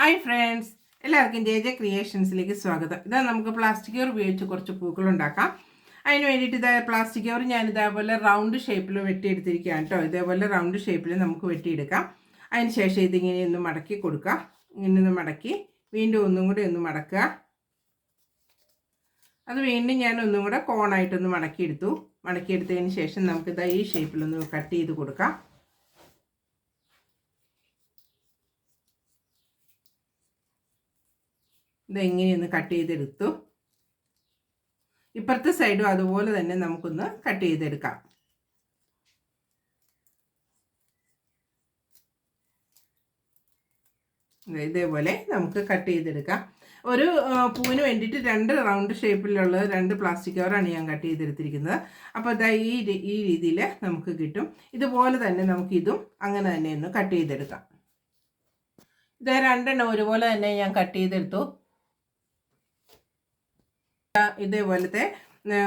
Hi friends എല്ലാവർക്കും J J ക്രിയേഷൻസിലേക്ക് സ്വാഗതം. ഇതാ നമുക്ക് പ്ലാസ്റ്റിക് കവർ ഉപയോഗിച്ച് കുറച്ച് പൂക്കൾ ഉണ്ടാക്കാം. അതിന് വേണ്ടിയിട്ട് ഇതായ പ്ലാസ്റ്റിക് കവർ ഞാൻ ഇതേപോലെ റൗണ്ട് ഷേപ്പിൽ വെട്ടിയെടുത്തിരിക്കുകയാണ് കേട്ടോ ഇതേപോലെ റൗണ്ട് ഷേപ്പിൽ നമുക്ക് വെട്ടിയെടുക്കാം. അതിന് ശേഷം ഇതിങ്ങനെ ഒന്ന് മടക്കി കൊടുക്കാം ഇങ്ങനെ ഒന്ന് മടക്കി. വീണ്ടും ഒന്നും കൂടി ഒന്ന് മടക്കുക. അത് വീണ്ടും ഞാൻ ഒന്നും കൂടെ കോണായിട്ടൊന്ന് മടക്കിയെടുത്തു. മടക്കിയെടുത്തതിന് ശേഷം നമുക്കിതാ ഈ ഷേപ്പിലൊന്ന് കട്ട് ചെയ്ത് കൊടുക്കാം. ഇതെങ്ങനെയൊന്ന് കട്ട് ചെയ്തെടുത്തു. ഇപ്പുറത്തെ സൈഡും അതുപോലെ തന്നെ നമുക്കൊന്ന് കട്ട് ചെയ്തെടുക്കാം. ഇതേപോലെ നമുക്ക് കട്ട് ചെയ്തെടുക്കാം. ഒരു പൂവിന് വേണ്ടിയിട്ട് രണ്ട് റൗണ്ട് ഷേപ്പിലുള്ള രണ്ട് പ്ലാസ്റ്റിക് കവറാണ് ഞാൻ കട്ട് ചെയ്തെടുത്തിരിക്കുന്നത്. അപ്പോൾ ഇതാ ഈ ഈ രീതിയിൽ നമുക്ക് കിട്ടും. ഇതുപോലെ തന്നെ നമുക്കിതും അങ്ങനെ തന്നെ ഒന്ന് കട്ട് ചെയ്തെടുക്കാം. ഇത് രണ്ടെണ്ണം ഒരുപോലെ തന്നെ ഞാൻ കട്ട് ചെയ്തെടുത്തു. ഇതേപോലത്തെ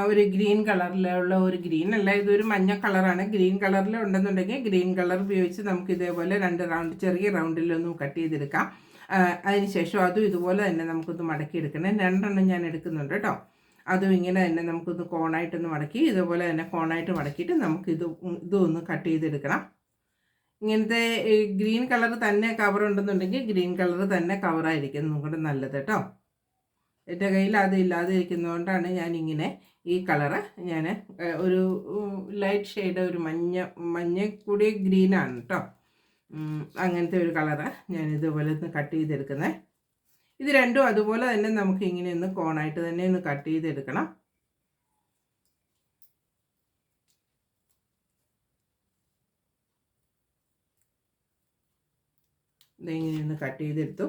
ഒരു ഗ്രീൻ കളറിലുള്ള ഒരു ഗ്രീൻ അല്ല ഇതൊരു മഞ്ഞ കളറാണ്. ഗ്രീൻ കളറിൽ ഉണ്ടെന്നുണ്ടെങ്കിൽ ഗ്രീൻ കളർ ഉപയോഗിച്ച് നമുക്ക് ഇതേപോലെ രണ്ട് റൗണ്ട് ചെറിയ റൗണ്ടിലൊന്നും കട്ട് ചെയ്തെടുക്കാം. അതിനുശേഷം അതും ഇതുപോലെ തന്നെ നമുക്കൊന്ന് മടക്കി എടുക്കണം രണ്ടെണ്ണം ഞാൻ എടുക്കുന്നുണ്ട് കേട്ടോ. അതും ഇങ്ങനെ തന്നെ നമുക്കൊന്ന് കോണായിട്ടൊന്ന് മടക്കി ഇതുപോലെ തന്നെ കോണായിട്ട് മടക്കിയിട്ട് നമുക്ക് ഇത് ഇതും ഒന്ന് കട്ട് ചെയ്തെടുക്കണം. ഇങ്ങനത്തെ ഗ്രീൻ കളർ തന്നെ കവർ ഉണ്ടെന്നുണ്ടെങ്കിൽ ഗ്രീൻ കളർ തന്നെ കവറായിരിക്കും നമ്മുടെ നല്ലത് കേട്ടോ. എന്റെ കയ്യിൽ അത് ഇല്ലാതെ ഇരിക്കുന്നതുകൊണ്ടാണ് ഞാനിങ്ങനെ ഈ കളറ് ഞാൻ ഒരു ലൈറ്റ് ഷെയ്ഡ് ഒരു മഞ്ഞ മഞ്ഞ കൂടി ഗ്രീനാണ് കേട്ടോ അങ്ങനത്തെ ഒരു കളറ് ഞാൻ ഇതുപോലെ ഒന്ന് കട്ട് ചെയ്തെടുക്കുന്നത് ഇത് രണ്ടും അതുപോലെ തന്നെ നമുക്ക് ഇങ്ങനെ ഒന്ന് കോണായിട്ട് തന്നെ ഒന്ന് കട്ട് ചെയ്തെടുക്കണം. ഇതെങ്ങനെ ഒന്ന് കട്ട് ചെയ്തെടുത്തു.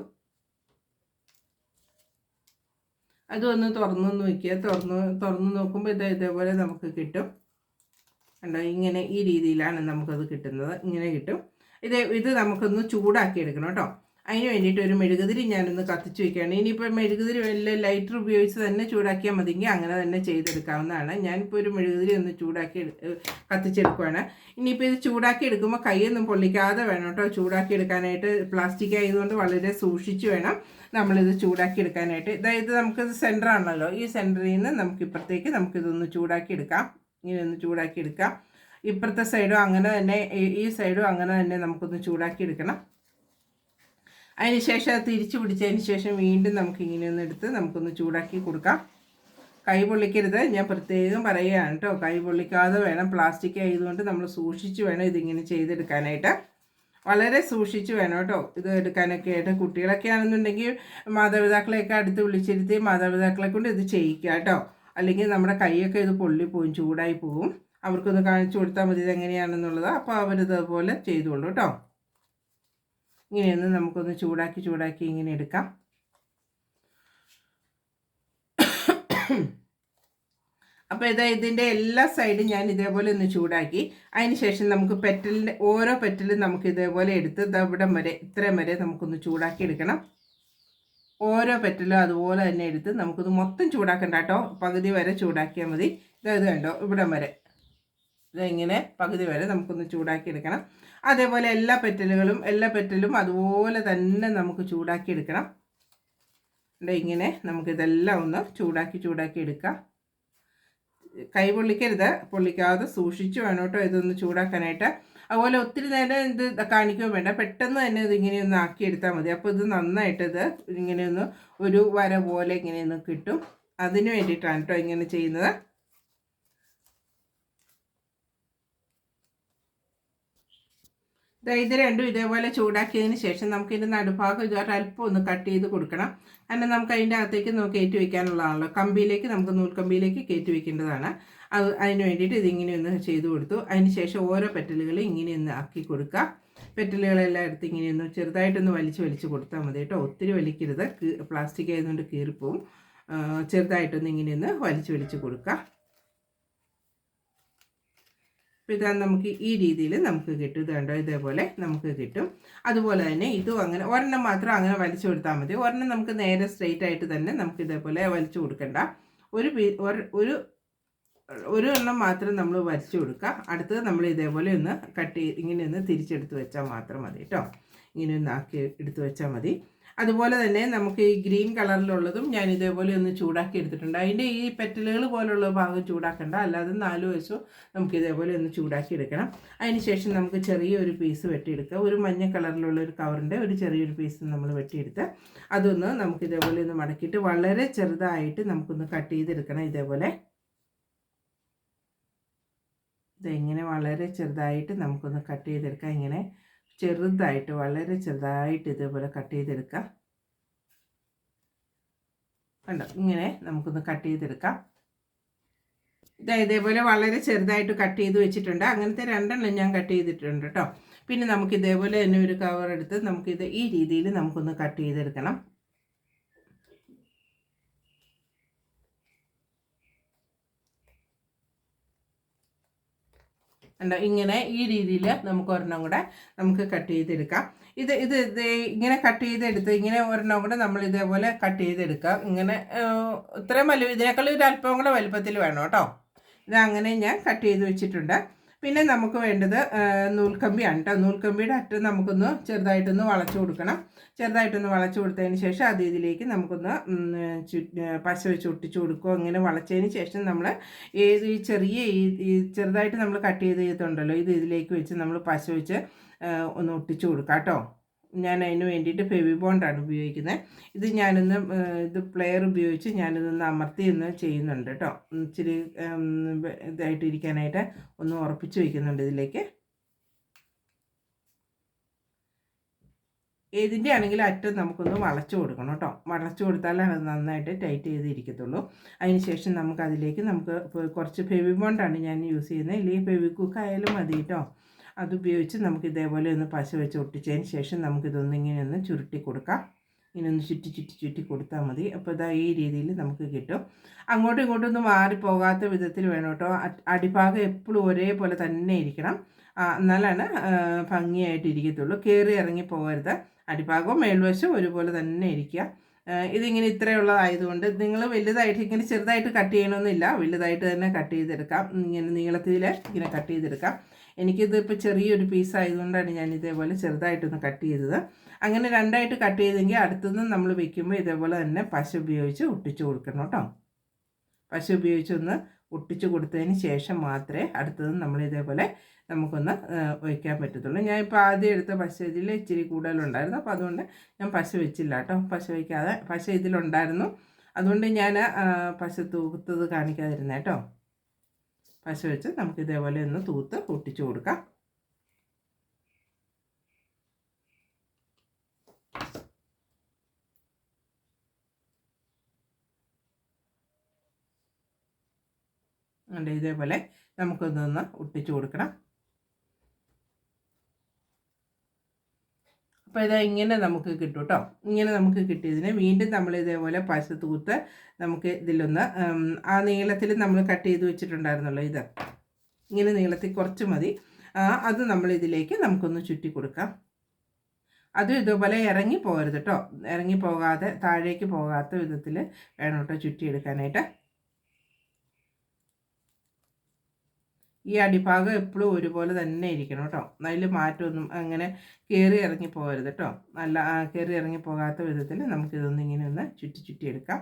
അതൊന്ന് തുറന്നു നോക്കിയാൽ തുറന്ന് തുറന്ന് നോക്കുമ്പോൾ ഇത് ഇതേപോലെ നമുക്ക് കിട്ടും. കണ്ടോ? ഇങ്ങനെ ഈ രീതിയിലാണ് നമുക്കത് കിട്ടുന്നത്. ഇങ്ങനെ കിട്ടും. ഇത് ഇത് നമുക്കൊന്ന് ചൂടാക്കി എടുക്കണം കേട്ടോ. അതിന് വേണ്ടിയിട്ട് ഒരു മെഴുകുതിരി ഞാനൊന്ന് കത്തിച്ച് വയ്ക്കുകയാണ് ഇനിയിപ്പോൾ മെഴുകുതിരി വല്ല ലൈറ്റർ ഉപയോഗിച്ച് തന്നെ ചൂടാക്കിയാൽ മതിയെങ്കിൽ അങ്ങനെ തന്നെ ചെയ്തെടുക്കാവുന്നതാണ്. ഞാനിപ്പോൾ ഒരു മെഴുകുതിരി ഒന്ന് ചൂടാക്കി കത്തിച്ചെടുക്കുകയാണ് ഇനിയിപ്പോൾ ഇത് ചൂടാക്കി എടുക്കുമ്പോൾ കൈയൊന്നും പൊള്ളിക്കാതെ വേണം കേട്ടോ. ചൂടാക്കി എടുക്കാനായിട്ട് പ്ലാസ്റ്റിക് ആയതുകൊണ്ട് വളരെ സൂക്ഷിച്ച് വേണം നമ്മളിത് ചൂടാക്കി എടുക്കാനായിട്ട്. നമുക്കിത് സെന്റർ ആണല്ലോ. ഈ സെന്ററിൽ നിന്ന് നമുക്ക് ഇപ്പുറത്തേക്ക് നമുക്കിതൊന്ന് ചൂടാക്കി എടുക്കാം. ഇങ്ങനെ ഒന്ന് ചൂടാക്കി എടുക്കാം. ഇപ്പുറത്തെ സൈഡും അങ്ങനെ തന്നെ ഈ സൈഡും അങ്ങനെ തന്നെ നമുക്കൊന്ന് ചൂടാക്കി എടുക്കണം. അതിന് ശേഷം അത് തിരിച്ചു പിടിച്ചതിന് ശേഷം വീണ്ടും നമുക്ക് ഇങ്ങനെ ഒന്ന് എടുത്ത് നമുക്കൊന്ന് ചൂടാക്കി കൊടുക്കാം. കൈ പൊള്ളിക്കരുത്. ഞാൻ പ്രത്യേകം പറയുകയാണ് കേട്ടോ കൈ പൊള്ളിക്കാതെ വേണം. പ്ലാസ്റ്റിക് ആയതുകൊണ്ട് നമ്മൾ സൂക്ഷിച്ച് വേണം ഇതിങ്ങനെ ചെയ്തെടുക്കാനായിട്ട്. വളരെ സൂക്ഷിച്ച് വേണം കേട്ടോ ഇത് എടുക്കാനൊക്കെ ആയിട്ട് കുട്ടികളൊക്കെ ആണെന്നുണ്ടെങ്കിൽ മാതാപിതാക്കളെയൊക്കെ അടുത്ത് വിളിച്ചിരുത്തി മാതാപിതാക്കളെ കൊണ്ട് ഇത് ചെയ്യിക്കുക കേട്ടോ അല്ലെങ്കിൽ നമ്മുടെ കൈയൊക്കെ ഇത് പൊള്ളിപ്പോവും ചൂടായി പോവും. അവർക്കൊന്ന് കാണിച്ചു കൊടുത്താൽ മതി ഇതെങ്ങനെയാണെന്നുള്ളത്. അപ്പോൾ അവരിതേപോലെ ചെയ്തോളൂ കേട്ടോ ഇങ്ങനെയൊന്ന് നമുക്കൊന്ന് ചൂടാക്കി ചൂടാക്കി ഇങ്ങനെ എടുക്കാം. അപ്പോൾ ഇതാ ഇതിന്റെ എല്ലാ സൈഡും ഞാൻ ഇതേപോലെ ഒന്ന് ചൂടാക്കി. അതിന് ശേഷം നമുക്ക് പെറ്റലിന്റെ ഓരോ പെറ്റലും നമുക്ക് ഇതേപോലെ എടുത്ത് ഇവിടം വരെ ഇത്രയും വരെ നമുക്കൊന്ന് ചൂടാക്കി എടുക്കണം. ഓരോ പെറ്റലും അതുപോലെ തന്നെ എടുത്ത് നമുക്കിത് മൊത്തം ചൂടാക്കണ്ട കേട്ടോ. പകുതി വരെ ചൂടാക്കിയാൽ മതി. ഇത് കണ്ടോ ഇവിടം വരെ. ഇതിങ്ങനെ പകുതി വരെ നമുക്കൊന്ന് ചൂടാക്കി എടുക്കണം അതേപോലെ എല്ലാ പെറ്റലുകളും എല്ലാ പെറ്റലും അതുപോലെ തന്നെ നമുക്ക് ചൂടാക്കി എടുക്കണം ഇങ്ങനെ നമുക്കിതെല്ലാം ഒന്ന് ചൂടാക്കി ചൂടാക്കി എടുക്കാം കൈ പൊള്ളിക്കരുത്. പൊള്ളിക്കാതെ സൂക്ഷിച്ച് വേണം കേട്ടോ ഇതൊന്ന് ചൂടാക്കാനായിട്ട്. അതുപോലെ ഒത്തിരി നേരം ഇത് കാണിക്കുകയോ വേണ്ട. പെട്ടെന്ന് തന്നെ ഇത് ഇങ്ങനെയൊന്ന് ആക്കിയെടുത്താൽ മതി. അപ്പോൾ ഇത് നന്നായിട്ട് ഇത് ഇങ്ങനെയൊന്ന് ഒരു വര പോലെ ഇങ്ങനെയൊന്ന് കിട്ടും. അതിന് വേണ്ടിയിട്ടാണ് കേട്ടോ ഇങ്ങനെ ചെയ്യുന്നത്. ഇത് രണ്ടും ഇതേപോലെ ചൂടാക്കിയതിന് ശേഷം നമുക്ക് ഇതിന്റെ നടുഭാഗം ഇത് അല്പം ഒന്ന് കട്ട് ചെയ്ത് കൊടുക്കണം. കാരണം നമുക്ക് അതിന്റെ അകത്തേക്ക് നമുക്ക് കയറ്റി വയ്ക്കാനുള്ളതാണല്ലോ കമ്പിയിലേക്ക് നമുക്ക് നൂൽക്കമ്പിയിലേക്ക് കയറ്റി വയ്ക്കേണ്ടതാണ് അത് അതിന് വേണ്ടിയിട്ട് ഇതിങ്ങനെ ഒന്ന് ചെയ്ത് കൊടുത്തു. അതിന് ശേഷം ഓരോ പെറ്റലുകൾ ഇങ്ങനെ ഒന്ന് ആക്കി കൊടുക്കുക. പെറ്റലുകളെല്ലാം എടുത്ത് ഇങ്ങനെ ഒന്ന് ചെറുതായിട്ടൊന്ന് വലിച്ച് വലിച്ച് കൊടുത്താൽ മതി കേട്ടോ. ഒത്തിരി വലിക്കരുത്. പ്ലാസ്റ്റിക് ആയതുകൊണ്ട് കീറിപ്പോവും. ചെറുതായിട്ടൊന്ന് ഇങ്ങനെ ഒന്ന് വലിച്ച് വലിച്ച് കൊടുക്കുക. ഇതാ നമുക്ക് ഈ രീതിയിൽ നമുക്ക് കിട്ടും. ഇത് കണ്ടോ? ഇതേപോലെ നമുക്ക് കിട്ടും. അതുപോലെ തന്നെ ഇതും അങ്ങനെ ഒരെണ്ണം മാത്രം അങ്ങനെ വലിച്ചു കൊടുത്താൽ മതി. ഒരെണ്ണം നമുക്ക് നേരെ സ്ട്രെയിറ്റ് ആയിട്ട് തന്നെ നമുക്ക് ഇതേപോലെ വലിച്ചു കൊടുക്കണ്ട. ഒരു ഒരു ഒരു എണ്ണം മാത്രം നമ്മൾ വലിച്ചു കൊടുക്കുക അടുത്തത് നമ്മൾ ഇതേപോലെ ഒന്ന് കട്ട് ഇങ്ങനെ ഒന്ന് തിരിച്ചെടുത്ത് വെച്ചാൽ മാത്രം മതി കേട്ടോ. ഇങ്ങനെ ഒന്ന് ആക്കി എടുത്ത് വെച്ചാൽ മതി. അതുപോലെ തന്നെ നമുക്ക് ഈ ഗ്രീൻ കളറിലുള്ളതും ഞാൻ ഇതേപോലെ ഒന്ന് ചൂടാക്കി എടുത്തിട്ടുണ്ട്. അതിന്റെ ഈ പെറ്റലുകൾ പോലുള്ള ഭാഗം ചൂടാക്കണ്ട. അല്ലാതെ നാല് വശവും നമുക്ക് ഇതേപോലെ ഒന്ന് ചൂടാക്കി എടുക്കണം. അതിന് ശേഷം നമുക്ക് ചെറിയൊരു പീസ് വെട്ടിയെടുക്കുക. ഒരു മഞ്ഞ കളറിലുള്ള ഒരു കവറിന്റെ ഒരു ചെറിയൊരു പീസ് നമ്മൾ വെട്ടിയെടുത്ത് അതൊന്ന് നമുക്ക് ഇതേപോലെ ഒന്ന് മടക്കിയിട്ട് വളരെ ചെറുതായിട്ട് നമുക്കൊന്ന് കട്ട് ചെയ്തെടുക്കണം ഇതേപോലെ. ഇതെങ്ങനെ വളരെ ചെറുതായിട്ട് നമുക്കൊന്ന് കട്ട് ചെയ്തെടുക്കാം. ഇങ്ങനെ ചെറുതായിട്ട് വളരെ ചെറുതായിട്ട് ഇതേപോലെ കട്ട് ചെയ്തെടുക്കാം. കണ്ടോ? ഇങ്ങനെ നമുക്കൊന്ന് കട്ട് ചെയ്തെടുക്കാം. ഇതാ ഇതേപോലെ വളരെ ചെറുതായിട്ട് കട്ട് ചെയ്ത് വെച്ചിട്ടുണ്ട്. അങ്ങനത്തെ രണ്ടെണ്ണം ഞാൻ കട്ട് ചെയ്തിട്ടുണ്ട് കേട്ടോ. പിന്നെ നമുക്ക് ഇതേപോലെ തന്നെ ഒരു കവർ എടുത്ത് നമുക്കിത് ഈ രീതിയിൽ നമുക്കൊന്ന് കട്ട് ചെയ്തെടുക്കണം. ഉണ്ടോ ഇങ്ങനെ ഈ രീതിയിൽ നമുക്ക് ഒരെണ്ണം കൂടെ നമുക്ക് കട്ട് ചെയ്തെടുക്കാം. ഇത് ഇത് ഇത് ഇങ്ങനെ കട്ട് ചെയ്തെടുത്ത് ഇങ്ങനെ ഒരെണ്ണം കൂടെ നമ്മൾ ഇതേപോലെ കട്ട് ചെയ്തെടുക്കാം. ഇങ്ങനെ ഇത്രയും വലു ഇതിനേക്കാൾ ഒരു അല്പം കൂടെ വലുപ്പത്തിൽ വേണം കേട്ടോ. ഇത് അങ്ങനെ ഞാൻ കട്ട് ചെയ്ത് വെച്ചിട്ടുണ്ട്. പിന്നെ നമുക്ക് വേണ്ടത് നൂൽക്കമ്പിയാണ് കേട്ടോ നൂൽക്കമ്പിയുടെ അറ്റം നമുക്കൊന്ന് ചെറുതായിട്ടൊന്ന് വളച്ചു കൊടുക്കണം. ചെറുതായിട്ടൊന്ന് വളച്ചു കൊടുത്തതിന് ശേഷം അത് ഇതിലേക്ക് നമുക്കൊന്ന് പശ വെച്ച് ഒട്ടിച്ചു കൊടുക്കുക അങ്ങനെ വളച്ചതിന് ശേഷം നമ്മൾ ഏത് ഈ ചെറിയ ഈ ചെറുതായിട്ട് നമ്മൾ കട്ട് ചെയ്ത് ചെയ്തിട്ടുണ്ടല്ലോ ഇത് ഇതിലേക്ക് വെച്ച് നമ്മൾ പശ വെച്ച് ഒന്ന് ഒട്ടിച്ചു കൊടുക്കാം കേട്ടോ ഞാൻ അതിന് വേണ്ടിയിട്ട് ഫെവി ബോണ്ടാണ് ഉപയോഗിക്കുന്നത്. ഇത് ഞാനിന്ന് ഇത് പ്ലെയർ ഉപയോഗിച്ച് ഞാനിതൊന്ന് അമർത്തി ഒന്ന് ചെയ്യുന്നുണ്ട് കേട്ടോ. ഇച്ചിരി ഇതായിട്ട് ഇരിക്കാനായിട്ട് ഒന്ന് ഉറപ്പിച്ച് വയ്ക്കുന്നുണ്ട് ഇതിലേക്ക്. ഏതിന്റെ ആണെങ്കിലും അറ്റം നമുക്കൊന്ന് വളച്ചു കൊടുക്കണം കേട്ടോ. വളച്ചു കൊടുത്താലാണ് അത് നന്നായിട്ട് ടൈറ്റ് ചെയ്തിരിക്കത്തുള്ളൂ. അതിന് ശേഷം നമുക്ക് അതിലേക്ക് നമുക്ക് കുറച്ച് ഫെവി ബോണ്ടാണ് ഞാൻ യൂസ് ചെയ്യുന്നത്. ഇല്ലെങ്കിൽ ഫെവി കുക്ക് ആയാലും മതി കേട്ടോ. അതുപയോഗിച്ച് നമുക്ക് ഇതേപോലെ ഒന്ന് പശ വെച്ച് ഒട്ടിച്ചതിന് ശേഷം നമുക്കിതൊന്ന് ഇങ്ങനെ ഒന്ന് ചുരുട്ടി കൊടുക്കാം. ഇങ്ങനെ ഒന്ന് ചുറ്റി ചുറ്റി ചുറ്റി കൊടുത്താൽ മതി. അപ്പോൾ ഇതാ ഈ രീതിയിൽ നമുക്ക് കിട്ടും. അങ്ങോട്ടും ഇങ്ങോട്ടും ഒന്നും മാറിപ്പോകാത്ത വിധത്തിൽ വേണം കേട്ടോ. അടിഭാഗം എപ്പോഴും ഒരേപോലെ തന്നെ ഇരിക്കണം. എന്നാലാണ് ഭംഗിയായിട്ട് ഇരിക്കത്തുള്ളൂ. കയറി ഇറങ്ങി പോകരുത്. അടിഭാഗവും മേൽവശവും ഒരുപോലെ തന്നെ ഇരിക്കുക. ഇതിങ്ങനെ ഇത്രയുള്ളതായതുകൊണ്ട് നിങ്ങൾ വലുതായിട്ട് ഇങ്ങനെ ചെറുതായിട്ട് കട്ട് ചെയ്യണമെന്നില്ല വലുതായിട്ട് തന്നെ കട്ട് ചെയ്തെടുക്കാം. ഇങ്ങനെ നീളത്തിൽ ഇങ്ങനെ കട്ട് ചെയ്തെടുക്കാം. എനിക്കിത് ഇപ്പോൾ ചെറിയൊരു പീസ് ആയതുകൊണ്ടാണ് ഞാൻ ഇതേപോലെ ചെറുതായിട്ടൊന്ന് കട്ട് ചെയ്തത്. അങ്ങനെ രണ്ടായിട്ട് കട്ട് ചെയ്തെങ്കിൽ അടുത്തുനിന്ന് നമ്മൾ വെക്കുമ്പോൾ ഇതേപോലെ തന്നെ പശ ഉപയോഗിച്ച് ഒട്ടിച്ചു കൊടുക്കണം കേട്ടോ. പശ ഉപയോഗിച്ചൊന്ന് ഒട്ടിച്ചു കൊടുത്തതിന് ശേഷം മാത്രമേ അടുത്തത് നമ്മൾ ഇതേപോലെ നമുക്കൊന്ന് വയ്ക്കാൻ പറ്റത്തുള്ളൂ. ഞാൻ ഇപ്പോൾ ആദ്യം എടുത്ത പശ ഇതിൽ ഇച്ചിരി കൂടുതലുണ്ടായിരുന്നു. അപ്പോൾ അതുകൊണ്ട് ഞാൻ പശ വെച്ചില്ല കേട്ടോ. പശ വയ്ക്കാതെ പശ ഇതിലുണ്ടായിരുന്നു. അതുകൊണ്ട് ഞാൻ പശ തൂത്തത് കാണിക്കാതിരുന്നേ കേട്ടോ. പശ വെച്ച് നമുക്ക് ഇതേപോലെ ഒന്ന് തൂത്ത് പൊട്ടിച്ചു കൊടുക്കാം. ഇതേപോലെ നമുക്കൊന്നൊന്ന് ഒട്ടിച്ചു കൊടുക്കണം. അപ്പോൾ ഇത് ഇങ്ങനെ നമുക്ക് കിട്ടും കേട്ടോ ഇങ്ങനെ നമുക്ക് കിട്ടിയതിന് വീണ്ടും നമ്മൾ ഇതേപോലെ പശ തൂത്ത് നമുക്ക് ഇതിലൊന്ന് ആ നീളത്തിൽ നമ്മൾ കട്ട് ചെയ്ത് വെച്ചിട്ടുണ്ടായിരുന്നല്ലോ ഇത്. ഇങ്ങനെ നീളത്തിൽ കുറച്ച് മതി. അത് നമ്മൾ ഇതിലേക്ക് നമുക്കൊന്ന് ചുറ്റി കൊടുക്കാം. അതും ഇതുപോലെ ഇറങ്ങി പോകരുത് കേട്ടോ ഇറങ്ങി പോകാതെ താഴേക്ക് പോകാത്ത വിധത്തിൽ വേണം കേട്ടോ ചുറ്റിയെടുക്കാനായിട്ട്. ഈ അടിഭാഗം എപ്പോഴും ഒരുപോലെ തന്നെ ഇരിക്കണം കേട്ടോ. അതിൽ മാറ്റമൊന്നും അങ്ങനെ കയറി ഇറങ്ങി പോകരുത് കേട്ടോ. നല്ല കയറി ഇറങ്ങി പോകാത്ത വിധത്തിൽ നമുക്കിതൊന്ന് ഇങ്ങനെ ഒന്ന് ചുറ്റി ചുറ്റി എടുക്കാം.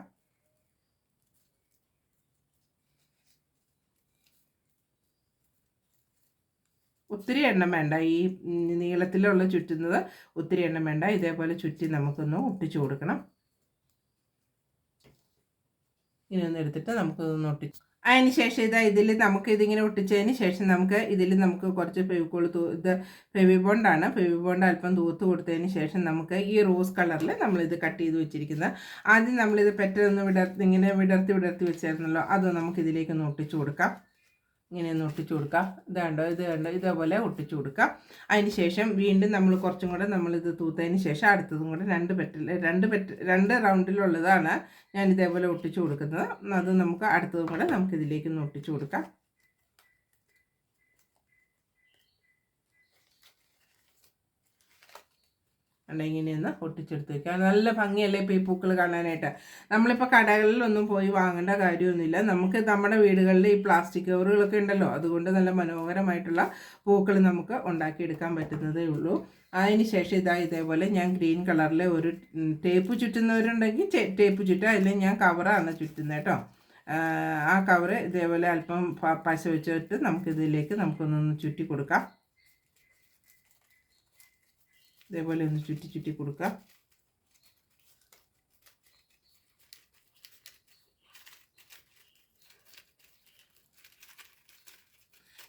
ഒത്തിരി എണ്ണം വേണ്ട. ഈ നീളത്തിലുള്ള ചുറ്റുന്നത് ഒത്തിരി എണ്ണം വേണ്ട. ഇതേപോലെ ചുറ്റി നമുക്കൊന്ന് ഒട്ടിച്ചു കൊടുക്കണം. ഇനി ഒന്ന് എടുത്തിട്ട് നമുക്കൊന്ന് ഒട്ടിച്ച് അതിന് ശേഷം ഇതാ ഇതിൽ നമുക്ക് ഇതിങ്ങനെ ഒട്ടിച്ചതിന് ശേഷം നമുക്ക് ഇതിൽ നമുക്ക് കുറച്ച് ഫെവിക്കോൾ തൂ ഇത് ഫെവി ബോണ്ടാണ് ഫെവി ബോണ്ട് അല്പം തൂത്ത് കൊടുത്തതിന് ശേഷം നമുക്ക് ഈ റോസ് കളറിൽ നമ്മളിത് കട്ട് ചെയ്ത് വെച്ചിരിക്കുന്നത് ആദ്യം നമ്മളിത് പെറ്റൊന്ന് വിടർത്തി ഇങ്ങനെ വിടർത്തി വിടർത്തി വെച്ചായിരുന്നല്ലോ. അത് നമുക്ക് ഇതിലേക്കൊന്ന് ഒട്ടിച്ചു കൊടുക്കാം. ഇങ്ങനെ ഒന്ന് ഒട്ടിച്ചു കൊടുക്കാം. ഇത് കണ്ടോ? ഇത് കണ്ടോ? ഇതേപോലെ ഒട്ടിച്ചു കൊടുക്കാം. അതിന് ശേഷം വീണ്ടും നമ്മൾ കുറച്ചും കൂടെ നമ്മളിത് തൂത്തതിന് ശേഷം അടുത്തതും കൂടെ രണ്ട് പെറ്റിൽ രണ്ട് പെറ്റ് രണ്ട് റൗണ്ടിലുള്ളതാണ് ഞാൻ ഇതേപോലെ ഒട്ടിച്ചു കൊടുക്കുന്നത്. അത് നമുക്ക് അടുത്തതും കൂടെ നമുക്ക് ഇതിലേക്ക് ഒന്ന് ഒട്ടിച്ചു കൊടുക്കാം. കണ്ട ഇങ്ങനെയൊന്ന് ഒട്ടിച്ചെടുത്ത് വെക്കുക നല്ല ഭംഗിയല്ലേ ഇപ്പോൾ ഈ പൂക്കൾ കാണാനായിട്ട്? നമ്മളിപ്പോൾ കടകളിലൊന്നും പോയി വാങ്ങേണ്ട കാര്യമൊന്നുമില്ല. നമുക്ക് നമ്മുടെ വീടുകളിൽ ഈ പ്ലാസ്റ്റിക് കവറുകളൊക്കെ ഉണ്ടല്ലോ അതുകൊണ്ട് നല്ല മനോഹരമായിട്ടുള്ള പൂക്കൾ നമുക്ക് ഉണ്ടാക്കിയെടുക്കാൻ പറ്റുന്നതേ ഉള്ളൂ. അതിന് ശേഷം ഇതാ ഇതേപോലെ ഞാൻ ഗ്രീൻ കളറിലെ ഒരു ടേപ്പ് ചുറ്റുന്നവരുണ്ടെങ്കിൽ ടേപ്പ് ചുറ്റുക അല്ലെങ്കിൽ ഞാൻ കവറാണ് ചുറ്റുന്നത് കേട്ടോ. ആ കവറ് ഇതേപോലെ അല്പം പശ വെച്ചിട്ട് നമുക്കിതിലേക്ക് നമുക്കൊന്നൊന്ന് ചുറ്റി കൊടുക്കാം ഇതേപോലെ ഒന്ന് ചുറ്റി ചുറ്റി കൊടുക്കാം.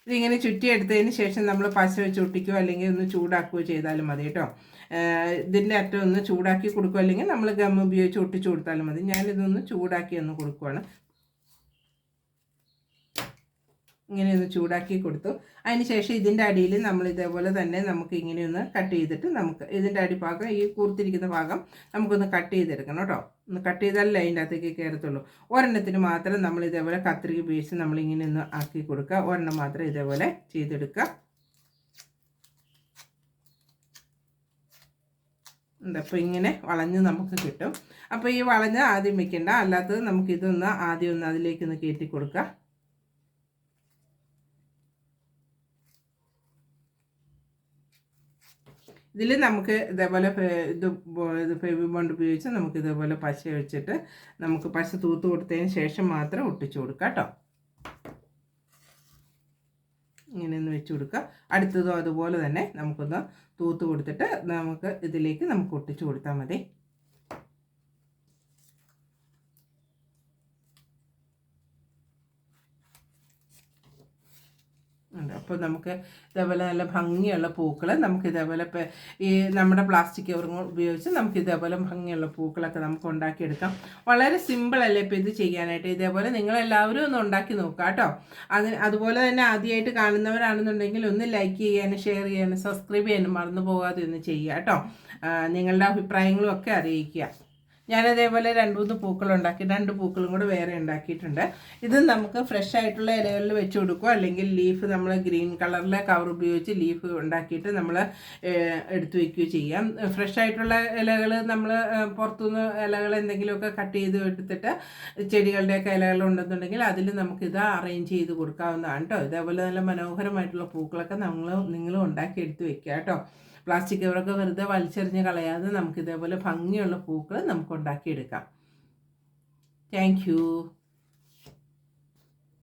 ഇതിങ്ങനെ ചുറ്റിയെടുത്തതിന് ശേഷം നമ്മൾ പശ വെച്ച് ഒട്ടിക്കുകയോ അല്ലെങ്കിൽ ഒന്ന് ചൂടാക്കുകയോ ചെയ്താലും മതി കേട്ടോ. ഇതിന്റെ അറ്റം ഒന്ന് ചൂടാക്കി കൊടുക്കുക അല്ലെങ്കിൽ നമ്മൾ ഗം ഉപയോഗിച്ച് ഒട്ടിച്ചു കൊടുത്താലും മതി. ഞാനിതൊന്ന് ചൂടാക്കി ഒന്ന് കൊടുക്കുവാണ്. ഇങ്ങനെ ഒന്ന് ചൂടാക്കി കൊടുത്തു. അതിനുശേഷം ഇതിന്റെ അടിയിൽ നമ്മൾ ഇതേപോലെ തന്നെ നമുക്ക് ഇങ്ങനെയൊന്ന് കട്ട് ചെയ്തിട്ട് നമുക്ക് ഇതിന്റെ അടിഭാഗം ഈ കൂർത്തിരിക്കുന്ന ഭാഗം നമുക്കൊന്ന് കട്ട് ചെയ്തെടുക്കണം കേട്ടോ. ഒന്ന് കട്ട് ചെയ്താലല്ലേ അതിന്റെ അകത്തേക്ക് കയറത്തുള്ളൂ. ഒരെണ്ണത്തിന് മാത്രം നമ്മൾ ഇതേപോലെ കത്രിക ഉപയോഗിച്ച് നമ്മൾ ഇങ്ങനെ ഒന്ന് ആക്കി കൊടുക്കുക. ഒരെണ്ണം മാത്രം ഇതേപോലെ ചെയ്തെടുക്കുക. അപ്പോൾ ഇങ്ങനെ വളഞ്ഞ് നമുക്ക് കിട്ടും. അപ്പോൾ ഈ വളഞ്ഞ് ആദ്യം വെക്കേണ്ട. അല്ലാത്തത് നമുക്കിതൊന്ന് ആദ്യം ഒന്ന് അതിലേക്കൊന്ന് കയറ്റി കൊടുക്കുക. ഇതിൽ നമുക്ക് ഇതേപോലെ ഇത് ഇത് ഫെവി ബോണ്ട് ഉപയോഗിച്ച് നമുക്ക് ഇതേപോലെ പശ വെച്ചിട്ട് നമുക്ക് പശ തൂത്ത് കൊടുത്തതിന് ശേഷം മാത്രം ഒട്ടിച്ചു കൊടുക്കാം കേട്ടോ. ഇങ്ങനെ ഒന്ന് വെച്ച് കൊടുക്കുക. അടുത്തതും അതുപോലെ തന്നെ നമുക്കൊന്ന് തൂത്ത് കൊടുത്തിട്ട് നമുക്ക് ഇതിലേക്ക് നമുക്ക് ഒട്ടിച്ചു കൊടുത്താൽ മതി ഉണ്ട് അപ്പോൾ നമുക്ക് ഇതേപോലെ നല്ല ഭംഗിയുള്ള പൂക്കൾ നമുക്ക് ഇതേപോലെ ഈ നമ്മുടെ പ്ലാസ്റ്റിക് കവറുകൾ ഉപയോഗിച്ച് നമുക്ക് ഇതേപോലെ ഭംഗിയുള്ള പൂക്കളൊക്കെ നമുക്ക് ഉണ്ടാക്കിയെടുക്കാം. വളരെ സിമ്പിളല്ലേ ഇപ്പോൾ ഇത് ചെയ്യാനായിട്ട്? ഇതേപോലെ നിങ്ങളെല്ലാവരും ഒന്ന് ഉണ്ടാക്കി നോക്കുക കേട്ടോ. അതിന് അതുപോലെ തന്നെ ആദ്യമായിട്ട് കാണുന്നവരാണെന്നുണ്ടെങ്കിൽ ഒന്ന് ലൈക്ക് ചെയ്യാനും ഷെയർ ചെയ്യാനും സബ്സ്ക്രൈബ് ചെയ്യാനും മറന്നു പോകാതെ ഒന്ന് ചെയ്യുക കേട്ടോ. നിങ്ങളുടെ അഭിപ്രായങ്ങളും ഒക്കെ അറിയിക്കുക. ഞാനതേപോലെ രണ്ട് മൂന്ന് പൂക്കൾ ഉണ്ടാക്കി രണ്ട് പൂക്കളും കൂടെ വേറെ ഉണ്ടാക്കിയിട്ടുണ്ട്. ഇത് നമുക്ക് ഫ്രഷ് ആയിട്ടുള്ള ഇലകളിൽ വെച്ച് കൊടുക്കുക അല്ലെങ്കിൽ ലീഫ് നമ്മൾ ഗ്രീൻ കളറിലെ കവർ ഉപയോഗിച്ച് ലീഫ് ഉണ്ടാക്കിയിട്ട് നമ്മൾ എടുത്തു വയ്ക്കുകയോ ചെയ്യാം. ഫ്രഷ് ആയിട്ടുള്ള ഇലകൾ നമ്മൾ പുറത്തുനിന്ന് ഇലകൾ എന്തെങ്കിലുമൊക്കെ കട്ട് ചെയ്ത് എടുത്തിട്ട് ചെടികളുടെയൊക്കെ ഇലകൾ ഉണ്ടെന്നുണ്ടെങ്കിൽ അതിൽ നമുക്കിത് അറേഞ്ച് ചെയ്ത് കൊടുക്കാവുന്നതാണ് കേട്ടോ ഇതേപോലെ നല്ല മനോഹരമായിട്ടുള്ള പൂക്കളൊക്കെ നമ്മൾ നിങ്ങളും ഉണ്ടാക്കി എടുത്ത് വെക്കുക കേട്ടോ പ്ലാസ്റ്റിക് കവറൊക്കെ വെറുതെ വലിച്ചെറിഞ്ഞ് കളയാതെ നമുക്ക് ഇതേപോലെ ഭംഗിയുള്ള പൂക്കൾ നമുക്ക് ഉണ്ടാക്കിയെടുക്കാം താങ്ക്